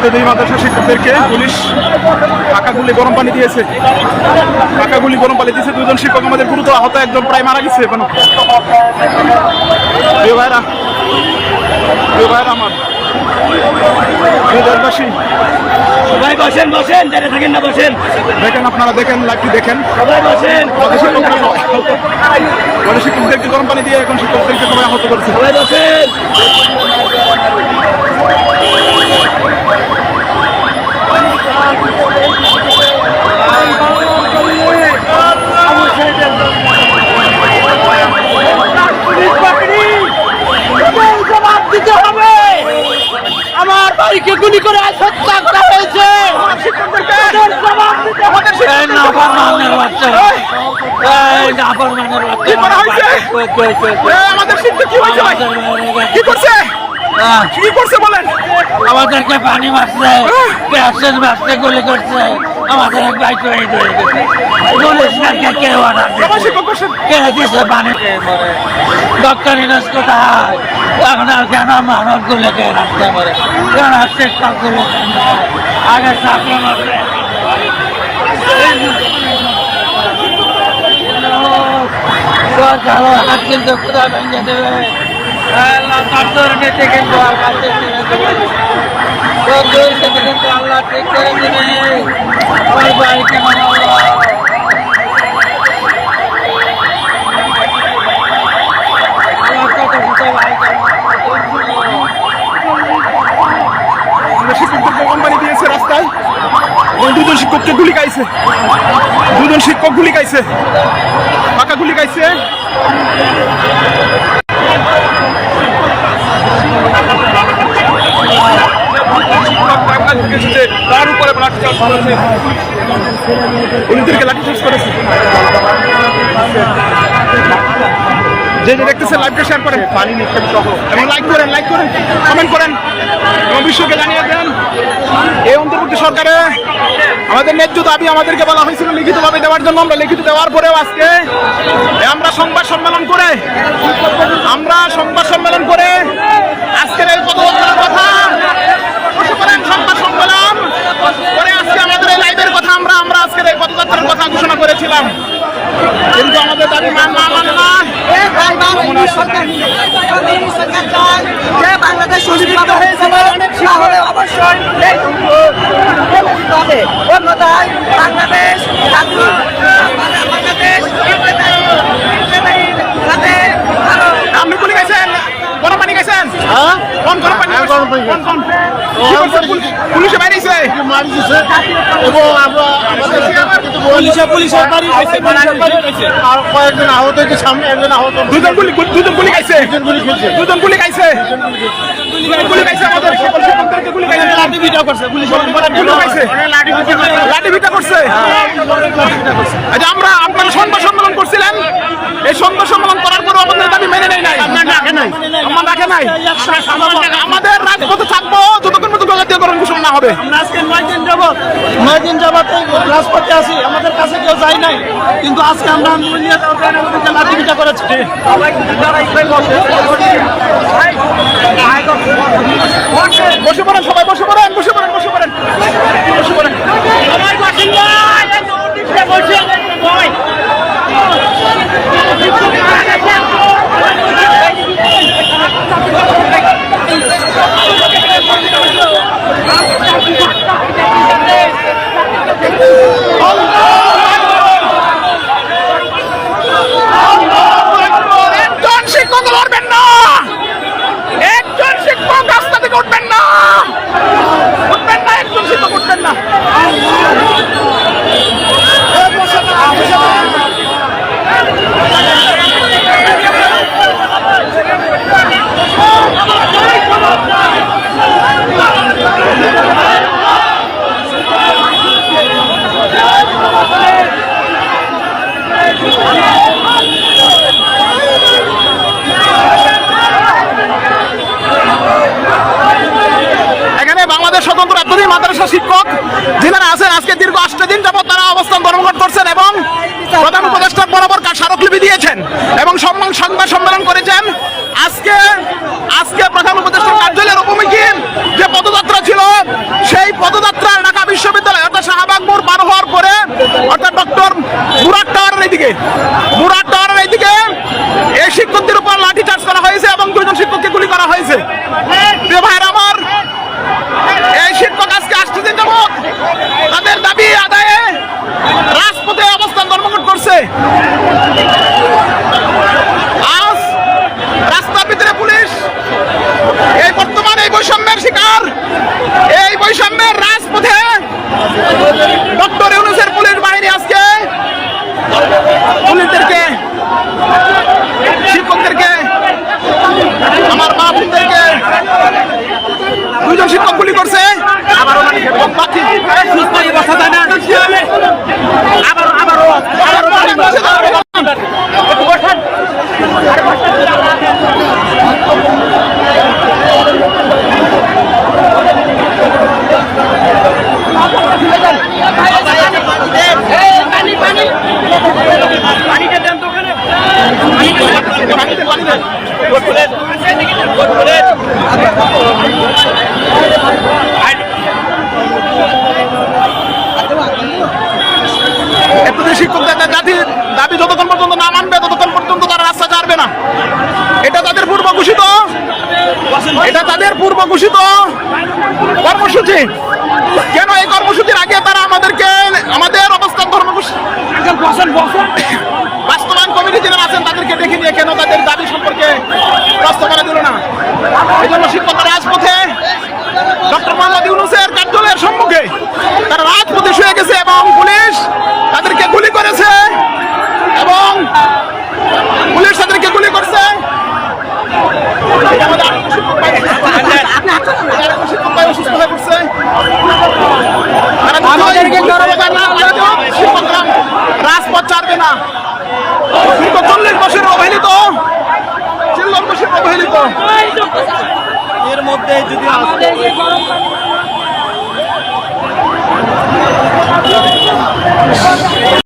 এতদিন মাদ্রাসা শিক্ষকদেরকে পুলিশ পাকা গুলি গরম পানি দিয়েছে। পাকা গুলি গরম পানি দিয়েছে। দুজন শিক্ষক আমাদের গুরুতর আহত একজন প্রায় মারা গেছে এখন। প্রিয় ভাইরা প্রিয় ভাইরা আমার দেশবাসী সবাই বসেন বসেন যারা থাকেন না বসেন। দেখেন আপনারা দেখেন লাইভটি দেখেন। সবাই বসেন। শিক্ষকদেরকে গরম পানি দিয়ে এখন শিক্ষকদেরকে সবাই আহত করেছে। সবাই বসেন জবাব দিতে হবে আমার ভাইকে গুলি করে আজ হত্যা করা হয়েছে? কি করছে? কি করছে বলেন? আমাদেরকে পানি মারছে। গ্যাসের মারছে গুলি করছে। আমাদের এক ভাই শহীদ হয়ে গেছে। পুলিশকে কে অর্ডার করছেন কে দিছে। পানি ডক্টর ইনস কোথায় এখন আর কেন মানব রাখতে পারে? কেন শিক্ষক আগে ছাত্র মারছে হাত কিন্তু কোথায় ভেঙে দেবে। আল্লাহ তার নিতে কিন্তু আর থেকে কিন্তু আল্লাহ ঠিক করে দিবে ওই ভাইকে মানব দুজন শিক্ষককে গুলি খাইছে। দুজন শিক্ষক গুলি খাইছে। পাকা গুলি খাইছে তার উপরে লাঠিচার্জ করেছে পুলিশদেরকে লাঠিচার্জ করেছে যে যে দেখতেছে লাইভটা শেয়ার করেন। পানি নিক্ষেপ সহ। এবং লাইক করেন লাইক করেন কমেন্ট করেন। এবং বিশ্বকে জানিয়ে দেন, এই অন্তর্বর্তী সরকারে আমাদের ন্যায্য দাবি আমাদেরকে বলা হয়েছিল লিখিতভাবে দেওয়ার জন্য। আমরা লিখিত দেওয়ার পরেও আজকে আমরা সংবাদ সম্মেলন করে আমরা সংবাদ সম্মেলন করে আজকের এই পদযাত্রার কথা বসে করেন সংবাদ সম্মেলন করে আজকে আমাদের এই লাইভের কথা আমরা আমরা আজকের এই পদযাত্রার কথা ঘোষণা করেছিলাম কিন্তু আমাদের দাবি মান না মানে না বাংলাদেশ আপনি গুলি খাইছেন গরম পানি খাইছেন কোন গরম পানি কোন কোন? পুলিশ- এবং আর কয়েকজন আহত হয়েছে সামনে একজন আহত দুজন গুলি দুজন গুলি খাইছে। গুলি খেয়েছে। দুজন গুলি খাইছে। গুলি খাইছে আমাদের। সকল শিক্ষকদেরকে গুলি খাইছে। লাঠি ভিডিও করছে গুলি খাইছে। লাঠি ভিটা করছে। আচ্ছা আমরা আপনারা সংবাদ সম্মেলন করছিলেন এই সংবাদ সম্মেলন করার পরেও আমাদের দাবি মেনে নেই নাই আপনার ডাকে নাই। আমার ডাকে নাই। আমাদের রাজপথে থাকব যতক্ষণ পর্যন্ত জাতীয়করণ ঘোষণা না হবে। আমরা আজকে নয় দিন যাবত নয় দিন এই রাজপথে আছি। আমাদের কাছে কেউ যায় নাই। কিন্তু আজকে আমরা আমাদেরকে লাঠি পিটা বসে পড়েন সবাই বসে পড়েন বসে পড়েন বসে পড়েন বসে পড়েন একজন শিক্ষক লড়বেন না একজন শিক্ষক রাস্তা থেকে উঠবেন না উঠবেন না একজন শিক্ষক উঠবেন না বাংলাদেশ স্বতন্ত্র এতদিন মাদ্রাসা শিক্ষক যিনারা আছেন আজকে দীর্ঘ আষ্ট দিন যাবত তারা অবস্থান ধর্মঘট করছেন এবং প্রধান উপদেষ্টা বরাবর স্মারকলিপি দিয়েছেন এবং সম্মান সংবাদ সম্মেলন করেছেন। আজকে আজকে প্রধান উপদেষ্টার কার্যালয়ের উপমুখী যে পদযাত্রা ছিল, সেই পদযাত্রা ঢাকা বিশ্ববিদ্যালয় অর্থাৎ শাহবাগ মোড় পার হওয়ার পরে, অর্থাৎ ডক্টর মুরাদ টাওয়ারের এইদিকে, মুরাদ টাওয়ারের এইদিকে এই শিক্ষকদের উপর লাঠি চার্জ করা হয়েছে এবং দুজন শিক্ষককে গুলি করা হয়েছে প্রিয় ভাইয়ের আমার এই শিক্ষক আজকে তাদের দাবি আদায়ে রাজপথে অবস্থান ধর্মঘট করছে। আজ রাস্তার ভিতরে পুলিশ, এই বর্তমান এই বৈষম্যের শিকার, এই বৈষম্যের রাজপথে ডক্টর ইউনুসের পুলিশ বাহিনী আজকে পুলিশদেরকে, শিক্ষকদেরকে, আমার মা বোনদেরকে দুজন শিক্ষক গুলি করছে। এবং বাকি সুস্থ অবস্থা যায় না। এতদিন শিক্ষকদের দাবি দাবি যতক্ষণ পর্যন্ত না মানবে, ততক্ষণ পর্যন্ত তারা রাস্তা ছাড়বে না। এটা তাদের পূর্ব ঘোষিত। এটা তাদের পূর্ব ঘোষিত কর্মসূচি। কেন এই কর্মসূচির আগে তারা আমাদেরকে, আমাদের অবস্থান কর্মসূচি বাস্তবায়ন কমিটি যারা আছেন, তাদেরকে ডেকে নিয়ে কেন তাদের দাবি সম্পর্কে বাস্তবায়ন দিল না। এই জন্য শিক্ষকরা রাজপথে না। দীর্ঘ চল্লিশ বছর অবহেলিত। চল্লিশ বছর অবহেলিত। এর মধ্যে যদি